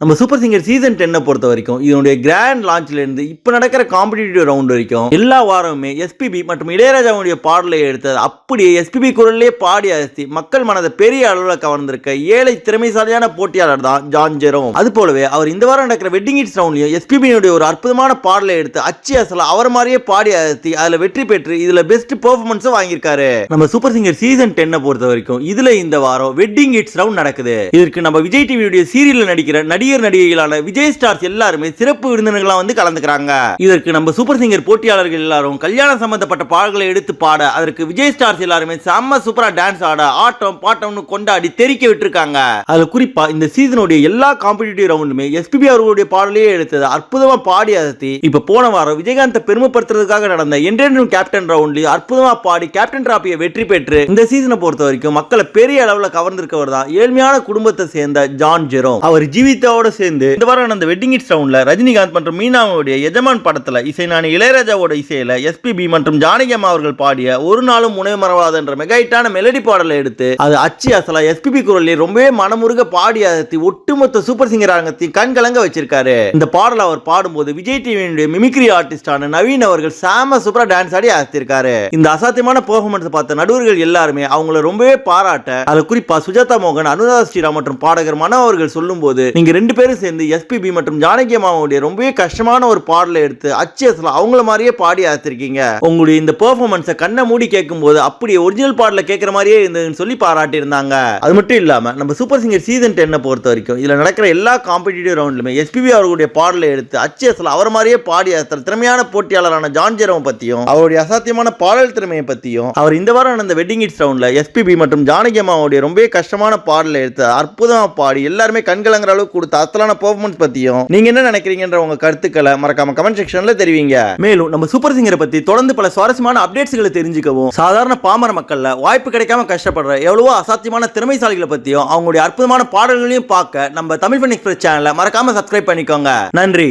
நம்ம super singer season டென்னை பொறுத்த வரைக்கும் இதனுடைய கிராண்ட் லான்ச்லேருந்து இப்போ நடக்கிற காம்படிட்டிவ் ரவுண்ட் வரைக்கும் எல்லா வாரமுமே எஸ்பிபி மற்றும் இளையராஜாவுடைய பாடலை எடுத்தது அப்படியே எஸ்பிபி குரல்லே பாடி அசத்தி மக்கள் மனதை பெரிய அளவில் கவர்ந்திருக்க ஏழை திறமைசாலியான போட்டியாளர் தான் ஜான் ஜெரோம். அது போலவே அவர் இந்த வாரம் நடக்கிற வெட்டிங் இட்ஸ் ரவுண்ட்லையும் எஸ்பிபியினுடைய ஒரு அற்புதமான பாடலை எடுத்து அச்சி அசல அவர் மாதிரியே பாடி அசத்தி அதில் வெற்றி பெற்று இதில் பெஸ்ட் பெர்ஃபார்மன்ஸும் வாங்கியிருக்காரு. நம்ம சூப்பர் சிங்கர் சீசன் டென்னை பொறுத்த வரைக்கும் இதில் இந்த வாரம் வெட்டிங் இட்ஸ் ரவுண்ட் நடக்குது. இதற்கு நம்ம விஜய் டிவியுடைய சீரியலில் நடிக்கிற நடிகர் நடிகைகளான விஜய் ஸ்டார்ஸ் எல்லாருமே சிறப்பு விருந்தினர்களாக வந்து கலந்துக்கிறாங்க. இதற்கு நம்ம சூப்பர் சிங்கர் போட்டியாளர்கள் எல்லாரும் கல்யாணம் சம்பந்தப்பட்ட பாடல்களை எடுத்து பாட அதற்கு விஜய் ஸ்டார்ஸ் எல்லாருமே செம்ம சூப்பரா டான்ஸ் ஆட ஆட்டம் பாட்டம்னு கொண்டாடி தெரிக்க விட்டுருக்காங்க. அதுல குறிப்பா இந்த சீசனுடைய எல்லா காம்படிட்டிவ் ரவுண்டுமே எஸ்பிபி அவர்களுடைய பாடலையே எடுத்தது அற்புதமா பாடி அசத்தி. இப்ப போன வாரம் விஜயகாந்தை பெருமைப்படுத்துறதுக்காக நடந்த என்றென்றும் கேப்டன் ரவுண்ட்லயும் அற்புதமா பாடி கேப்டன் டிராபியை வெற்றி பெற்று இந்த சீசனை பொறுத்த வரைக்கும் மக்களை பெரிய அளவில் கவர்ந்திருக்கவர் தான் ஏழ்மையான குடும்பத்தை சேர்ந்த ஜான் ஜெரோம். அவர் ஜீவிதாவோட சேர்ந்து இந்த வாரம் நடந்த வெட்டிங் இட்ஸ் ரவுண்ட்ல ரஜினிகாந்த் மற்றும் மீனாவுடைய எஜமான் படத்துல இசைஞானி இளையராஜாவோட இசையில எஸ்பிபி மற்றும் ஜானகி அம்மா அவர்கள் பாடிய ஒரு நாளும் உணவு மறவாத என்ற மெகா ஹிட்டான மெலடி பாடலை எடுத்து அது அச்சு அசலா எஸ்பிபி குரலில் ரொம்பவே மனமுருக பாடி அசத்தி ஒட்டுமொத்த சூப்பர் சிங்கர் அரங்கத்தையும் கண்கலங்க வச்சிருக்காரு. இந்த பாடல் அவர் பாடும்போது விஜய் டிவியினுடைய மிமிக்ரி ஆர்டிஸ்டான நவீன் அவர்கள் சாம சூப்பரா டான்ஸ் ஆடி அசத்திருக்காரு. இந்த அசாத்தியமான பெர்ஃபார்மன்ஸ் பார்த்த நடுவர்கள் எல்லாருமே அவங்கள ரொம்பவே பாராட்ட அது குறிப்பா சுஜாதா மோகன் அனுராதா ஸ்ரீராம் மற்றும் பாடகர் மனோ அவர்கள் சொல்லும் போது நீங்க ரெண்டு ரெண்டு பேரும் சேர்ந்து எஸ்பிபி மற்றும் ஜானகி அம்மாவுடைய ரொம்பவே கஷ்டமான ஒரு பாடலை எடுத்து அச்சு அவங்கள மாதிரியே பாடி அழைத்திருக்கீங்க. உங்களுடைய இந்த பெர்ஃபார்மன்ஸை கண்ணை மூடி கேட்கும் போது அப்படியே ஒரிஜினல் பாடல கேட்குற மாதிரியே இருந்ததுன்னு சொல்லி பாராட்டி இருந்தாங்க அது மட்டும் இல்லாம நம்ம சூப்பர் சிங்கர் சீசன் டென்னை பொறுத்த வரைக்கும் இதுல நடக்கிற எல்லா காம்படிட்டிவ் ரவுண்ட்லுமே எஸ்பிபி அவர்களுடைய பாடலை எடுத்து அச்சு அவர் மாதிரியே பாடி அழைத்த திறமையான போட்டியாளரான ஜான் பத்தியும் அவருடைய அசாத்தியமான பாடல் திறமையை பத்தியும் அவர் இந்த வாரம் நடந்த வெட்டிங் இட்ஸ் ரவுண்ட்ல எஸ்பிபி மற்றும் ஜானகி அம்மாவுடைய ரொம்பவே கஷ்டமான பாடலை எடுத்து அற்புதமா பாடி எல்லாருமே கண்கலங்கிற அளவுக்கு கொடுத்த அசலான பெர்ஃபார்மன்ஸ் பத்தியும் நீங்க என்ன நினைக்கிறீங்கன்ற உங்க கருத்துக்களை மறக்காம கமெண்ட் செக்ஷன்ல தெரிவிங்க. மேலும் நம்ம சூப்பர் சிங்கரை பத்தி தொடர்ந்து பல சுவாரஸ்யமான அப்டேட்ஸ்களை தெரிஞ்சுக்கவும் சாதாரண பாமர மக்கள்ல வாய்ப்பு கிடைக்காம கஷ்டப்படுற எவ்வளவோ அசாத்தியமான திறமைசாலிகளை பத்தியும் அவங்களுடைய அற்புதமான பாடல்களையும் பார்க்க நம்ம தமிழ் ஃபன் எக்ஸ்பிரஸ் சேனலை மறக்காம சப்ஸ்கிரைப் பண்ணிக்கோங்க. நன்றி.